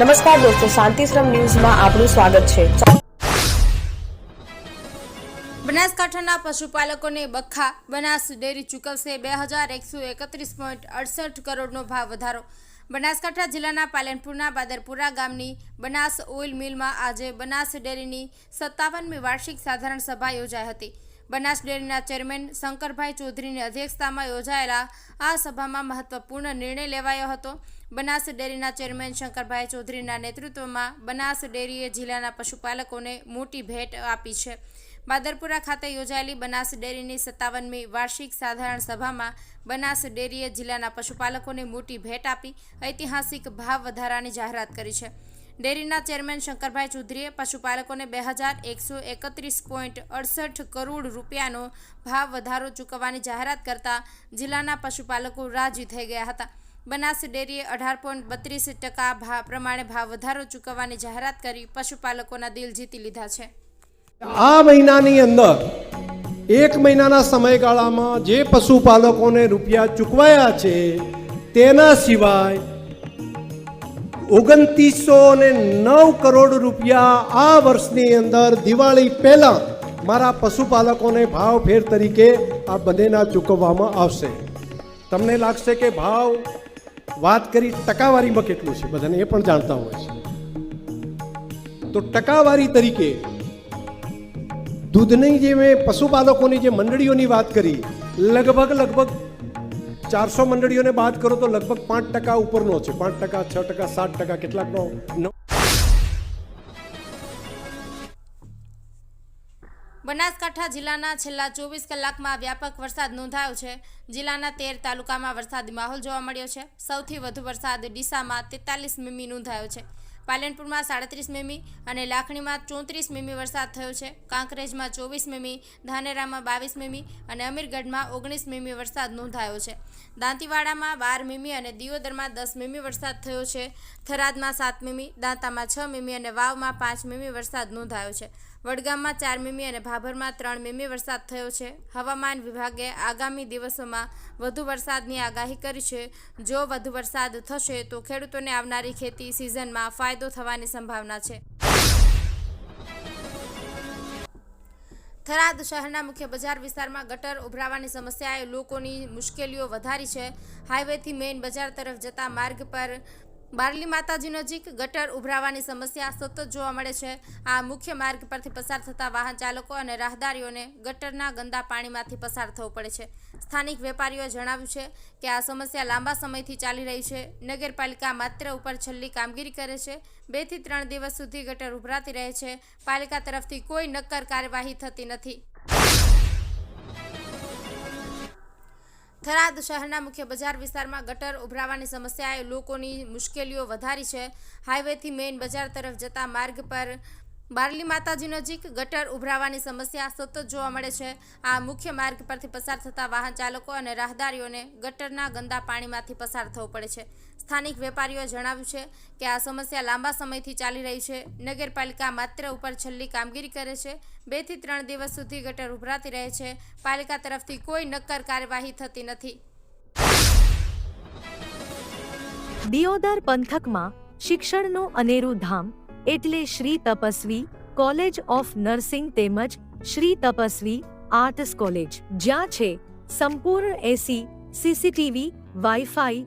નમસ્કાર દોસ્તો, શાંતિશ્રમ ન્યૂઝમાં આપનું સ્વાગત છે. બનાસકાંઠાના પશુપાલકોને બખ્ખા બનાસ ડેરી ચૂકવશે બે હજાર એકસો એકત્રીસ પોઈન્ટ અડસઠ કરોડનો ભાવ વધારો. બનાસકાંઠા જિલ્લાના પાલનપુરના બાદરપુરા ગામની બનાસ ઓઇલ મિલમાં આજે બનાસ ડેરીની સત્તાવનમી વાર્ષિક સાધારણ સભા યોજાઈ હતી. બનાસ ડેરીના ચેરમેન શંકરભાઈ ચૌધરીની અધ્યક્ષતામાં યોજાયેલા આ સભામાં મહત્વપૂર્ણ નિર્ણય લેવાયો હતો. બનાસ ડેરીના ચેરમેન શંકરભાઈ ચૌધરીના નેતૃત્વમાં બનાસ ડેરીએ જિલ્લાના પશુપાલકોને મોટી ભેટ આપી છે. બાદરપુરા ખાતે યોજાયેલી બનાસ ડેરીની સત્તાવનમી વાર્ષિક સાધારણ સભામાં બનાસ ડેરીએ જિલ્લાના પશુપાલકોને મોટી ભેટ આપી, ઐતિહાસિક ભાવ વધારાની જાહેરાત કરી છે. ડેરીના ચેરમેન શંકરભાઈ ચૌધરીએ પશુપાલકોને બે હજાર એકસો એકત્રીસ પોઈન્ટ અડસઠ કરોડ રૂપિયાનો ભાવ વધારો ચૂકવવાની જાહેરાત કરતા જિલ્લાના પશુપાલકો રાજી થઈ ગયા હતા. બનાસ ડેરીએ અઢાર પોઈન્ટ બત્રીસ ટકા ભાવ પ્રમાણે ભાવ વધારો ચૂકવવાની જાહેરાત કરી પશુપાલકોના દિલ જીતી લીધા છે. આ મહિનાની અંદર એક મહિનાના સમયગાળામાં જે પશુપાલકોને રૂપિયા ચૂકવાયા છે તેના સિવાય ઓગણત્રીસો ને નવ કરોડ રૂપિયા આ વર્ષની અંદર દિવાળી પહેલાં મારા પશુપાલકોને ભાવ ફેર તરીકે આ બંનેના ચૂકવવામાં આવશે. તમને લાગશે કે ભાવ વાત કરી ટકાવારીમાં કેટલું છે? બધાને એ પણ જાણતા હોય છે. તો ટકાવારી તરીકે દૂધની જે મેં પશુપાલકોની જે મંડળીઓની વાત કરી, લગભગ લગભગ ચારસો મંડળીઓને બાદ કરો તો લગભગ પાંચ ટકા ઉપરનો છે. પાંચ ટકા, છ ટકા, સાત ટકા કેટલાકનો બનાસકાંઠા જિલ્લાના છેલ્લા ચોવીસ કલાકમાં વ્યાપક વરસાદ નોંધાયો છે. જિલ્લાના તેર તાલુકામાં વરસાદી માહોલ જોવા મળ્યો છે. સૌથી વધુ વરસાદ ડીસામાં તેતાલીસ મીમી નોંધાયો છે. પાલનપુરમાં સાડત્રીસ મીમી અને લાખણીમાં ચોત્રીસ મીમી વરસાદ થયો છે. કાંકરેજમાં ચોવીસ મીમી, ધાનેરામાં બાવીસ મીમી અને અમીરગઢમાં ઓગણીસ મીમી વરસાદ નોંધાયો છે. દાંતીવાડામાં બાર મીમી અને દિયોદરમાં દસ મીમી વરસાદ થયો છે. થરાદમાં સાત મીમી, દાંતામાં છ મીમી અને વાવમાં પાંચ મીમી વરસાદ નોંધાયો છે. વડગામમાં ચાર મીમી અને ભાભરમાં ત્રણ મીમી વરસાદ થયો છે. હવામાન વિભાગે આગામી દિવસોમાં વધુ વરસાદની આગાહી કરી છે. જો વધુ વરસાદ થશે તો ખેડૂતોને આવનારી ખેતી સિઝનમાં ફાયદો થવાની સંભાવના છે. થરાદ શહેરના મુખ્ય બજાર વિસ્તારમાં ગટર ઉભરાવાની સમસ્યાએ લોકોની મુશ્કેલીઓ વધારી છે. હાઈવેથી મેઇન બજાર તરફ જતા માર્ગ પર બારલી માતાજી નજીક ગટર ઉભરાવાની સમસ્યા સતત જોવા મળે છે. આ મુખ્ય માર્ગ પરથી પસાર થતા વાહન ચાલકો અને રાહદારીઓને ગટરના ગંદા પાણીમાંથી પસાર થવું પડે છે. સ્થાનિક વેપારીઓએ જણાવ્યું છે કે આ સમસ્યા લાંબા સમયથી ચાલી રહી છે. નગરપાલિકા માત્ર ઉપર છેલ્લી કામગીરી કરે છે. બેથી ત્રણ દિવસ સુધી ગટર ઉભરાતી રહે છે. પાલિકા તરફથી કોઈ નક્કર કાર્યવાહી થતી નથી. થરાદ શહેરના મુખ્ય બજાર વિસ્તારમાં ગટર ઉભરાવાની સમસ્યાએ લોકોની મુશ્કેલીઓ વધારી છે. હાઈવેથી મેઇન બજાર તરફ જતા માર્ગ પર બારલી માતાજી નજીક ગટર ઉભરાવાની સમસ્યા સતત જોવા મળે છે. આ મુખ્ય માર્ગ પરથી પસાર થતા વાહન ચાલકો અને રાહદારીઓને ગટરના ગંદા પાણીમાંથી પસાર થવું પડે છે. સ્થાનિક વેપારીઓએ જણાવ્યું છે કે આ સમસ્યા લાંબા સમયથી ચાલી રહી છે. નગરપાલિકા માત્ર ઉપર છેલ્લી કામગીરી કરે છે. બેથી ત્રણ દિવસ સુધી ગટર ઉભરાતી રહે છે. પાલિકા તરફથી કોઈ નક્કર કાર્યવાહી થતી નથી. દિયોદર પંથકમાં શિક્ષણનું અનેરું ધામ એટલે Shri Tapasvi College of Nursing તેમજ શ્રી તપસ્વી આર્ટ્સ કોલેજ, જ્યાં છે સંપૂર્ણ AC, CCTV, wifi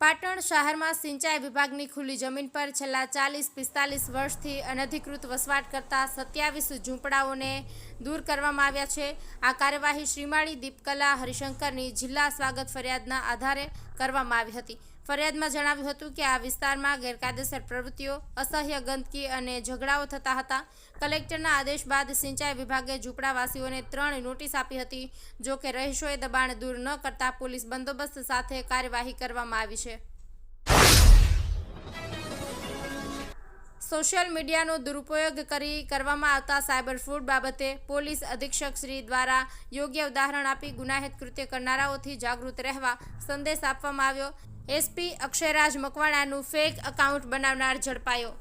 Patan શહેરમાં સિંચાઈ વિભાગની ખુલ્લી જમીન પર છેલ્લા ચાલીસ, પિસ્તાલીસ વર્ષથી અનધિકૃત વસવાટ કરતા સત્યાવીસ ઝૂંપડાઓને દૂર કરવામાં આવ્યા છે. આ કાર્યવાહી શ્રીમાળી દીપકલા હરિશંકરની જિલ્લા સ્વાગત ફરિયાદના આધારે કરવામાં આવી હતી. ફરિયાદમાં જણાવ્યું હતું કે આ વિસ્તારમાં ગેરકાયદેસર પ્રવૃત્તિઓ, અસહ્ય ગંદકી અને ઝઘડાઓ થતા હતા. કલેક્ટરના આદેશ બાદ સિંચાઈ વિભાગે ઝૂંપડાવાસીઓને ત્રણ નોટિસ આપી હતી, જો કે રહીશોએ દબાણ દૂર ન કરતા પોલીસ બંદોબસ્ત સાથે કાર્યવાહી કરવામાં આવી છે. સોશિયલ મીડિયાનો દુરુપયોગ કરી કરવામાં આવતા સાયબર ફ્રોડ બાબતે પોલીસ અધિક્ષક શ્રી દ્વારા યોગ્ય ઉદાહરણ આપી ગુનાહિત કૃત્ય કરનારાઓથી જાગૃત રહેવા સંદેશ આપવામાં આવ્યો. એસપી અક્ષયરાજ મકવાણાનું ફેક એકાઉન્ટ બનાવનાર ઝડપાયો.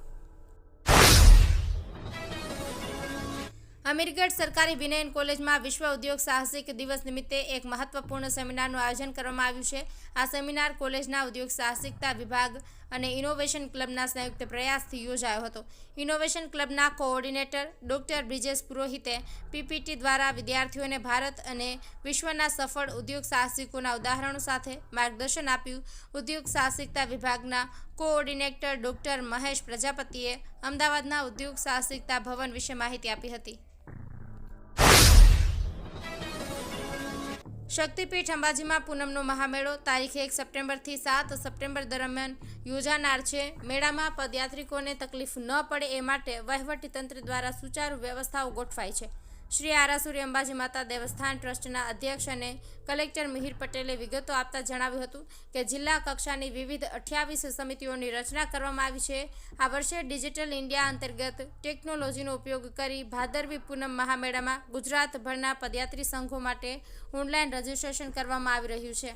અમીરગઢ સરકારી વિનયન કોલેજમાં વિશ્વ ઉદ્યોગ સાહસિક દિવસ નિમિત્તે એક મહત્વપૂર્ણ સેમિનારનું આયોજન કરવામાં આવ્યું છે. આ સેમિનાર કોલેજના ઉદ્યોગ સાહસિકતા વિભાગ અને ઇનોવેશન ક્લબના સંયુક્ત પ્રયાસથી યોજાયો હતો. ઇનોવેશન ક્લબના કોઓર્ડિનેટર ડોક્ટર બ્રિજેશ પુરોહિતે પીપીટી દ્વારા વિદ્યાર્થીઓને ભારત અને વિશ્વના સફળ ઉદ્યોગ સાહસિકોના ઉદાહરણો સાથે માર્ગદર્શન આપ્યું. ઉદ્યોગ સાહસિકતા વિભાગના કોઓર્ડિનેટર ડોક્ટર મહેશ પ્રજાપતિએ અમદાવાદના ઉદ્યોગ સાહસિકતા ભવન વિશે માહિતી આપી હતી. શક્તિપીઠ અંબાજીમાં પૂનમનો મહામેળો, તારીખ એક સપ્ટેમ્બરથી સાત સપ્ટેમ્બર દરમિયાન યોજાનાર છે. મેળામાં પદયાત્રિકોને તકલીફ ન પડે એ માટે વહીવટીતંત્ર દ્વારા સુચારુ વ્યવસ્થાઓ ગોઠવાઈ છે. શ્રી આરાસુરી અંબાજી માતા દેવસ્થાન ટ્રસ્ટના અધ્યક્ષ અને કલેક્ટર મિહિર પટેલે વિગતો આપતા જણાવ્યું હતું કે જિલ્લા કક્ષાની વિવિધ અઠ્યાવીસ સમિતિઓની રચના કરવામાં આવી છે. આ વર્ષે ડિજિટલ ઇન્ડિયા અંતર્ગત ટેકનોલોજીનો ઉપયોગ કરી ભાદરવી પૂનમ મહામેળામાં ગુજરાતભરના પદયાત્રી સંઘો માટે ઓનલાઈન રજીસ્ટ્રેશન કરવામાં આવી રહ્યું છે.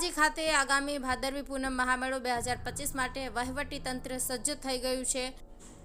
અંબાજી ખાતે આગામી ભાદરવી પૂનમ મહામેળો બે હજાર પચીસ માટે વહીવટી તંત્ર સજ્જ થઈ ગયું છે.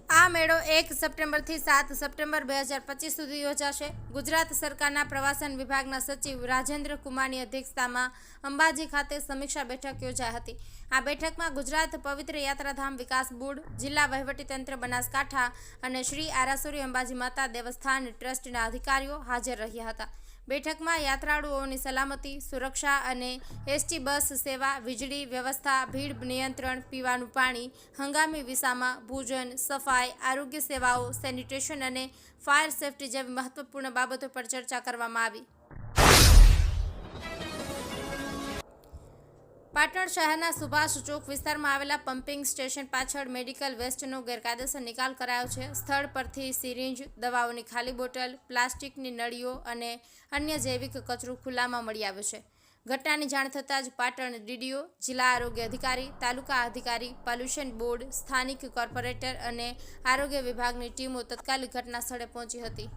આ મેળો એક સપ્ટેમ્બરથી સાત સપ્ટેમ્બર બે હજાર પચીસ સુધી યોજાશે. ગુજરાત સરકારના પ્રવાસન વિભાગના સચિવ રાજેન્દ્ર કુમારની અધ્યક્ષતામાં અંબાજી ખાતે સમીક્ષા બેઠક યોજાઈ હતી. આ બેઠકમાં ગુજરાત પવિત્ર યાત્રાધામ વિકાસ બોર્ડ, જિલ્લા વહીવટીતંત્ર બનાસકાંઠા અને શ્રી આરાસુરી અંબાજી માતા દેવસ્થાન ટ્રસ્ટના અધિકારીઓ હાજર રહ્યા હતા. બેઠકમાં યાત્રાળુઓની સલામતી, સુરક્ષા અને એસટી બસ સેવા, વીજળી વ્યવસ્થા, ભીડ નિયંત્રણ, પીવાનું પાણી, હંગામી વિસામાં ભોજન, સફાઈ, આરોગ્ય સેવાઓ, સેનિટેશન અને ફાયર સેફટી જેવી મહત્વપૂર્ણ બાબતો પર ચર્ચા કરવામાં આવી. પાટણ શહેરના સુભાષ ચોક વિસ્તારમાં આવેલા પમ્પિંગ સ્ટેશન પાછળ મેડિકલ વેસ્ટનો ગેરકાયદેસર નિકાલ કરાયો છે. સ્થળ પરથી સિરિંજ, દવાઓની ખાલી બોટલ, પ્લાસ્ટિકની નળીઓ અને અન્ય જૈવિક કચરો ખુલ્લામાં મળી આવ્યો છે. ઘટનાની જાણ થતાં જ પાટણ ડીડીઓ, જિલ્લા આરોગ્ય અધિકારી, તાલુકા અધિકારી, પોલ્યુશન બોર્ડ, સ્થાનિક કોર્પોરેટર અને આરોગ્ય વિભાગની ટીમો તત્કાલિક ઘટના સ્થળે પહોંચી હતી.